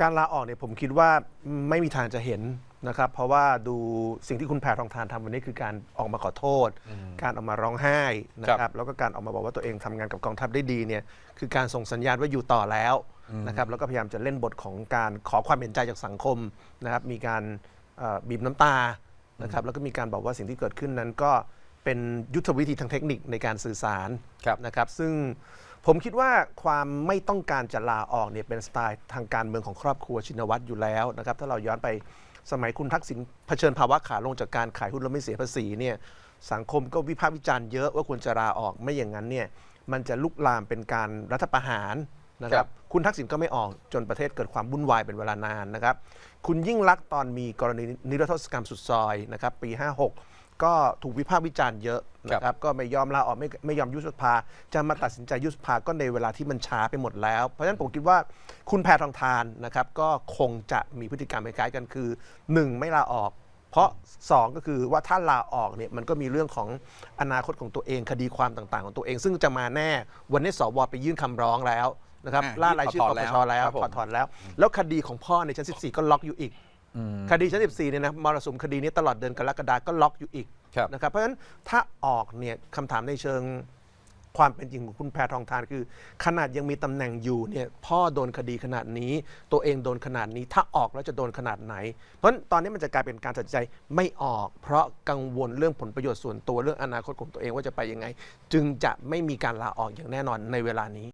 การลาออกเนี่ยผมคิดว่าไม่มีทางจะเห็นนะครับ เพราะว่าดูสิ่งที่คุณแพรทองทานทำวันนี้คือการออกมาขอโทษ การออกมาร้องไห้นะคครัรับบแล้วก็การออกมาบอกว่าตัวเองทำงานกับกองทัพได้ดีเนี่ยคือการส่งสัญญาณว่าอยู่ต่อแล้วนะครับแล้วก็พยายามจะเล่นบทของการขอความเห็นใจจากสังคมนะครับ มีการเอ่อบีบน้ำตานะครับ แล้วก็มีการบอกว่าสิ่งที่เกิดขึ้นนั้นก็เป็นยุทธวิธีทางเทคนิคในการสื่อสารครับนะครับ ซึ่ง ผมคิดว่าความไม่ต้องการจะลาออกเนี่ยเป็นสไตล์ทางการเมืองของครอบครัวชินวัตรอยู่แล้วนะครับถ้าเราย้อนไปสมัยคุณทักษิณเผชิญภาวะขาลงจากการขายหุ้นแล้วไม่เสียภาษีเนี่ยสังคมก็วิพากษ์วิจารณ์เยอะว่าควรจะลาออกไม่อย่างนั้นเนี่ยมันจะลุกลามเป็นการรัฐประหารนะคครัรับบคุณทักษิณก็ไม่ออกจนประเทศเกิดความวุ่นวายเป็นเวลานานนะครับ คุณยิ่งรักษณ์ตอนมีกรณีนิรโทษกรรมสุดซอยนะครับปี 56 ก็ถูกวิพากษ์วิจารณ์เยอะนะครับก็ไม่ยอมลาออกไม่ไม่ยอมยุบสภา จะมาตัดสินใจยุบสภาก็ในเวลาที่มันช้าไปหมดแล้ว เพราะฉะนั้นผมคิดว่าคุณแพทองทานนะครับก็คงจะมีพฤติกรรมคล้ายๆกันคือ 1 ไม่ลาออก เพราะ 2 ก็คือว่าถ้าลาออกเนี่ยมันก็มีเรื่องของอนาคตของตัวเองคดีความต่างๆ ของตัวเอง ซึ่งจะมาแน่วันนี้สวไปยื่นคำร้องแล้วนะครับอะล่ารายชื่อยื่ปนปถอนชแล้วแล้วครับผมถอดถอนแล้ว แล้วคดีของพ่อในชั้น 14 ก็ล็อกอยู่อีก คดีชั้น14เนี่ยนะมรสุมคดีนี้ตลอดเดือนกรกฎาคมก็ล็อกอยู่อีกครับนะครับ เพราะฉะนั้นถ้าออกเนี่ยคำถามในเชิงความเป็นจริงของคุณแพทองทานคือ ขนาดยังมีตำแหน่งอยู่เนี่ยพ่อโดนคดีขนาดนี้ ตัวเองโดนขนาดนี้ ถ้าออกแล้วจะโดนขนาดไหน เพราะฉะนั้นตอนนี้มันจะกลายเป็นการตัดสินใจไม่ออก เพราะกังวลเรื่องผลประโยชน์ส่วนตัวเรื่องอนาคตของตัวเองว่าจะไปยังไง จึงจะไม่มีการลาออกอย่างแน่นอนในเวลานี้